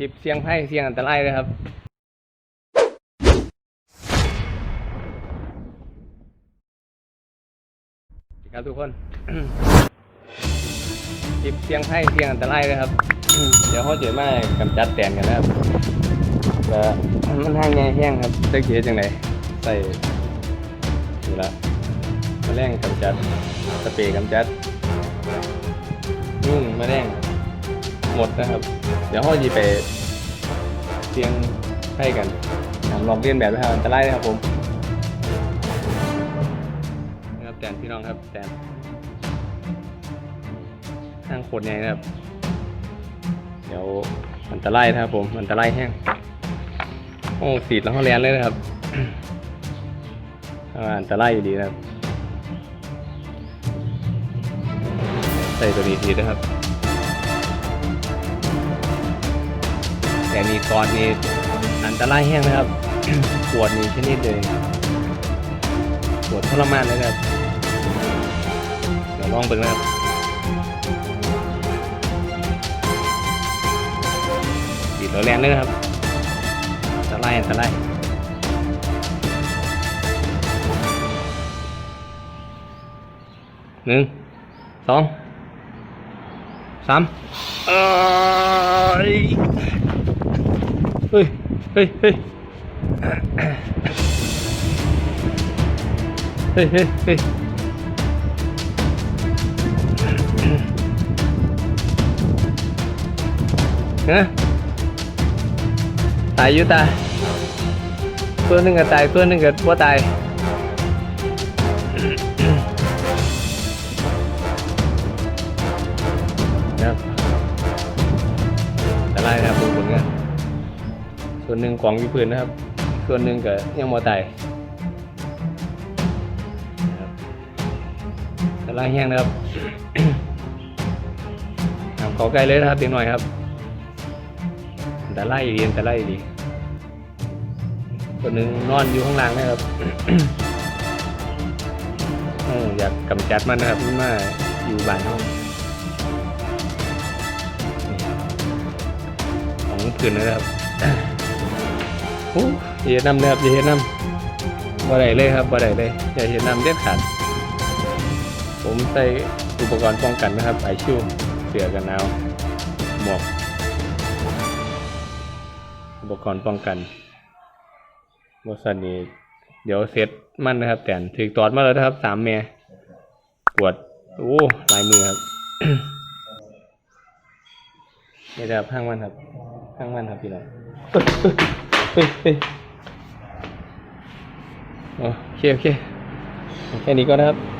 ลิปเสียงไพ่เสียงอันตรายเลยครับสวัสดีครับทุกคนคลิปเสียงไพ่เสียงอันตรายเลยครับ เดี๋ยวเขาจะมากำจัดแตนกันนะครับแต่มันทางไงแห้งครับจะเขียจังไหนใส่นี่ละมาแรงกำจัดสเปรย์กำจัดยุ่งมาแรงหมดนะครับ เดี๋ยวเขาจะไปเสียงไพ่กันลองเรียนแบบนะครับอันตรายนะครับผมนะครับแตนพี่น้องครับแตนข้างโคตรใหญ่นะครับ เดี๋ยวอันตรายนะครับผมอันตรายแห้งโอ้สีดแล้วเขาเรียนเลยนะครับอ่าอันตรายอยู่ดีนะครับใส่ตัวนี้ทีนะครับ แต่นี่ตอนนี้อันตรายแห้งนะครับ ปวดนี่ชนิดเลยปวดทรมานเลยนะครับเดี๋ยวลองเบิ่งนะครับดีดตัวแรงเลยครับอันตรายอันตรายหนึ่งสองสามเอ้ย เฮ้ย เฮ้ย เฮ้ย เฮ้ย เฮ้ยฮะตายอยู่ตายตัวหนึ่งก็ตายตัวหนึ่งก็บ่ตายนะอะไรนะครับดูผลงาน ส่วนหนึ่งกองอยู่พื้นนะครับ ส่วนหนึ่งก็ยังบ่ตายกำลังแห้งนะครับทำขอไกลเลยนะครับเด็กหน่อยครับ แต่ไล่ดีแต่ไล่ดีตัวหนึ่งนอนอยู่ข้างล่างนะครับอออยากกำจัดมันนะครับมันมาอยู่บ้านห้องของผืนนะครับ โอ้ยอย่าเห็นน้ำเนะครับอย่าเห็นน้ำบ่ได้เลยครับบ่ได้เลยอย่าเห็นน้ำเด็ดขาดผมใส่อุปกรณ์ป้องกันนะครับไอชิวเสื้อกันหนาวหมวกอุปกรณ์ป้องกันบริษัทนี้เดี๋ยวเซตมันนะครับ แต่นถือตอดมาแล้วนะครับสามเมียปวดโอ้ลายมือครับนี่นะครับข้างมันครับข้างมันครับพี่น้อง เฮ้ยเฮ้ยโอเคโอเคแค่นี้ก็นะครับ